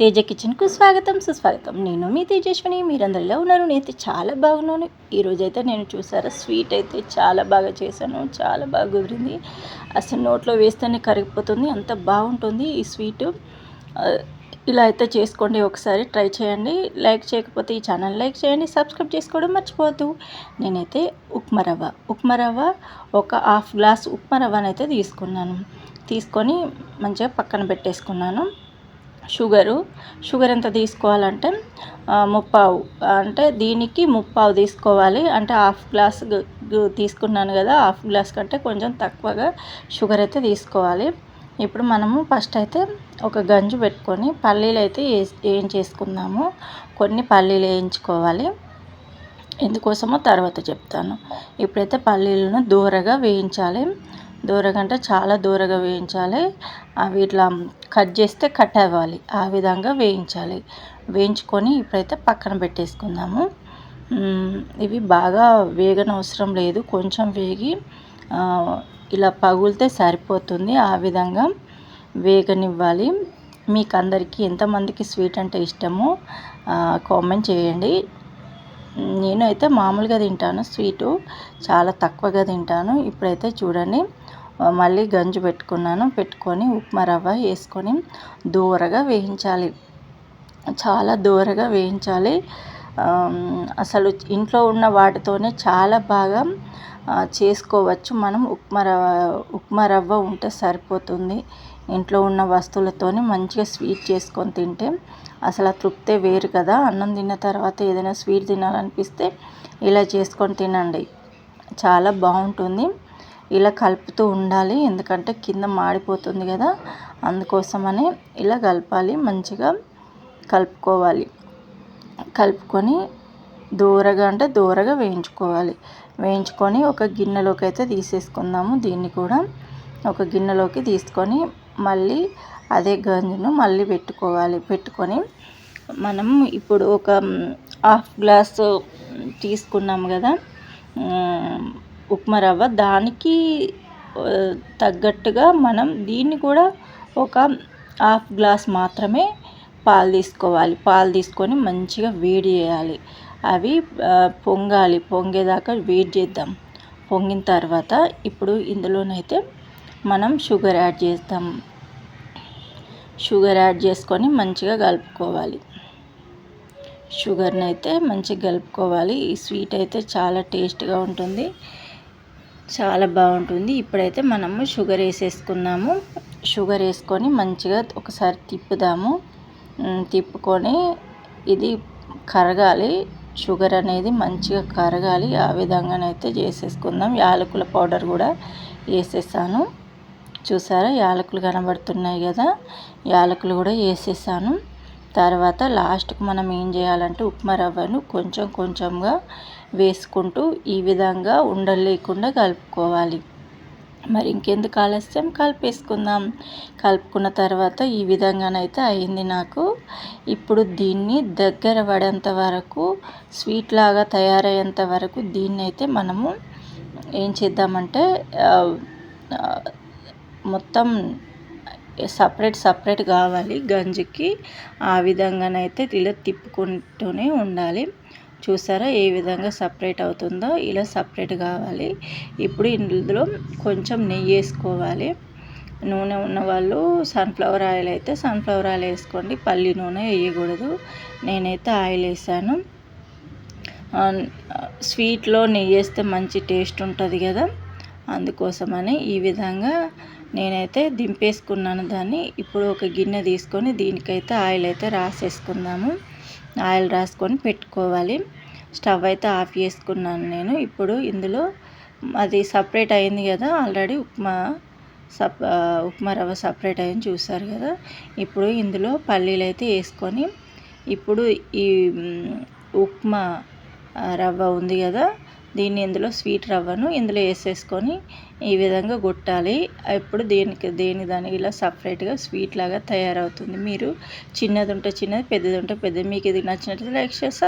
తేజ కిచెన్కు స్వాగతం సుస్వాగతం. నేను మీ తేజస్విని. మీరందరిలో ఉన్నారు. నేనైతే చాలా బాగున్నాను. ఈరోజు అయితే నేను చూసారా స్వీట్ అయితే చాలా బాగా చేశాను. చాలా బాగా కుదిరింది అసలు నోట్లో వేస్తేనే కరిగిపోతుంది. అంత బాగుంటుంది ఈ స్వీట్. ఇలా అయితే చేసుకోండి ఒకసారి. ట్రై చేయండి. లైక్ చేయకపోతే ఈ ఛానల్ లైక్ చేయండి. సబ్స్క్రైబ్ చేసుకోవడం మర్చిపోవద్దు. నేనైతే ఉప్మా రవ్వ. ఉప్మా రవ్వ ఒక హాఫ్ గ్లాస్ ఉప్మా రవ్వనైతే అయితే తీసుకున్నాను. తీసుకొని మంచిగా పక్కన పెట్టేసుకున్నాను. షుగరు. షుగర్ ఎంత తీసుకోవాలంటే ముప్పావు. అంటే దీనికి ముప్పావు తీసుకోవాలి. అంటే హాఫ్ గ్లాస్ తీసుకున్నాను కదా హాఫ్ గ్లాస్ కంటే కొంచెం తక్కువగా షుగర్ అయితే తీసుకోవాలి. ఇప్పుడు మనము ఫస్ట్ అయితే ఒక గంజు పెట్టుకొని పల్లీలు అయితే ఏం చేసుకుందాము? కొన్ని పల్లీలు వేయించుకోవాలి. ఎందుకోసమో తర్వాత చెప్తాను. ఇప్పుడైతే పల్లీలను దూరగా వేయించాలి. దూరగంటే చాలా దూరగా వేయించాలి. అవి ఇట్లా కట్ చేస్తే కట్ అవ్వాలి. ఆ విధంగా వేయించాలి. వేయించుకొని ఇప్పుడైతే పక్కన పెట్టేసుకుందాము. ఇవి బాగా వేగనవసరం లేదు. కొంచెం వేగి ఇలా పగులితే సరిపోతుంది. ఆ విధంగా వేగనివ్వాలి. మీకు అందరికీ ఎంతమందికి స్వీట్ అంటే ఇష్టమో కామెంట్ చేయండి. నేను అయితే మామూలుగా తింటాను. స్వీటు చాలా తక్కువగా తింటాను. ఇప్పుడైతే చూడండి మళ్ళీ గంజు పెట్టుకున్నాను. పెట్టుకొని ఉప్మా రవ్వ వేసుకొని దూరగా వేయించాలి. చాలా దూరగా వేయించాలి. అసలు ఇంట్లో ఉన్న వాటితోనే చాలా బాగా చేసుకోవచ్చు. మనం ఉప్మా రవ్వ ఉప్మా రవ్వ ఉంటే సరిపోతుంది. ఇంట్లో ఉన్న వస్తువులతోనే మంచిగా స్వీట్ చేసుకొని తింటే అసలు ఆ తృప్తే వేరు కదా. అన్నం తిన్న తర్వాత ఏదైనా స్వీట్ తినాలనిపిస్తే ఇలా చేసుకొని తినండి. చాలా బాగుంటుంది. ఇలా కలుపుతూ ఉండాలి. ఎందుకంటే కింద మాడిపోతుంది కదా. అందుకోసమని ఇలా కలపాలి. మంచిగా కలుపుకోవాలి. కలుపుకొని దూరగా అంటే దూరగా వేయించుకోవాలి. వేయించుకొని ఒక గిన్నెలోకి అయితే తీసేసుకుందాము. దీన్ని కూడా ఒక గిన్నెలోకి తీసుకొని మళ్ళీ అదే గంజును మళ్ళీ పెట్టుకోవాలి. పెట్టుకొని మనం ఇప్పుడు ఒక హాఫ్ గ్లాస్ తీసుకున్నాము కదా ఉప్మా రవ్వ. దానికి తగ్గట్టుగా మనం దీన్ని కూడా ఒక హాఫ్ గ్లాస్ మాత్రమే పాలు తీసుకోవాలి. పాలు తీసుకొని మంచిగా వేడి చేయాలి. అవి పొంగాలి. పొంగేదాకా వేడి చేద్దాం. పొంగిన తర్వాత ఇప్పుడు ఇందులోనైతే మనం షుగర్ యాడ్ చేస్తాం. షుగర్ యాడ్ చేసుకొని మంచిగా కలుపుకోవాలి. షుగర్ని అయితే మంచిగా కలుపుకోవాలి. ఈ స్వీట్ అయితే చాలా టేస్ట్గా ఉంటుంది. చాలా బాగుంటుంది. ఇప్పుడైతే మనము షుగర్ వేసేసుకున్నాము. షుగర్ వేసుకొని మంచిగా ఒకసారి తిప్పుదాము. తిప్పుకొని ఇది కరగాలి. షుగర్ అనేది మంచిగా కరగాలి. ఆ విధంగానైతే చేసేసుకుందాం. యాలకుల పౌడర్ కూడా వేసేసాను. చూసారా? యాలకులు కనబడుతున్నాయి కదా? యాలకులు కూడా వేసేసాను. తర్వాత లాస్ట్కి మనం ఏం చేయాలంటే ఉప్మా రవ్వను కొంచెం కొంచెంగా వేసుకుంటూ ఈ విధంగా ఉండలేకుండా కలుపుకోవాలి. మరి ఇంకెందుకు ఆలస్యం? కలిపేసుకుందాం. కలుపుకున్న తర్వాత ఈ విధంగానైతే అయింది నాకు. ఇప్పుడు దీన్ని దగ్గర పడేంత వరకు స్వీట్ లాగా తయారయ్యేంత వరకు దీన్ని అయితే మనము ఏం చేద్దామంటే మొత్తం సపరేట్ సపరేట్ కావాలి. గంజికి ఆ విధంగానైతే ఇలా తిప్పుకుంటూనే ఉండాలి. చూసారా? ఏ విధంగా సపరేట్ అవుతుందో ఇలా సపరేట్ కావాలి. ఇప్పుడు ఇందులో కొంచెం నెయ్యి వేసుకోవాలి. నూనె ఉన్న వాళ్ళు సన్ఫ్లవర్ ఆయిల్ అయితే సన్ఫ్లవర్ ఆయిల్ వేసుకోండి. పల్లి నూనె వేయకూడదు. నేనైతే ఆయిల్ వేసాను. స్వీట్లో నెయ్యి వేస్తే మంచి టేస్ట్ ఉంటుంది కదా. అందుకోసమని ఈ విధంగా నేనైతే దింపేసుకున్నాను దాన్ని. ఇప్పుడు ఒక గిన్నె తీసుకొని దీనికైతే ఆయిల్ అయితే రాసేసుకుందాము. ఆయిల్ రాసుకొని పెట్టుకోవాలి. స్టవ్ అయితే ఆఫ్ చేసుకున్నాను నేను. ఇప్పుడు ఇందులో అది సపరేట్ అయింది కదా ఆల్రెడీ ఉప్మా సప్ ఉప్మా రవ్వ సపరేట్ అయింది చూసారు కదా. ఇప్పుడు ఇందులో పల్లీలు అయితే వేసుకొని ఇప్పుడు ఈ ఉప్మా రవ్వ ఉంది కదా దీన్ని ఇందులో స్వీట్ రవ్వను ఇందులో వేసేసుకొని ఈ విధంగా కొట్టాలి. ఇప్పుడు దేనికి దేని దానికి ఇలా సపరేట్గా స్వీట్ లాగా తయారవుతుంది. మీరు చిన్నది ఉంటే చిన్నది పెద్దది ఉంటే పెద్దది. మీకు ఇది నచ్చినట్లయితే లైక్ చేసి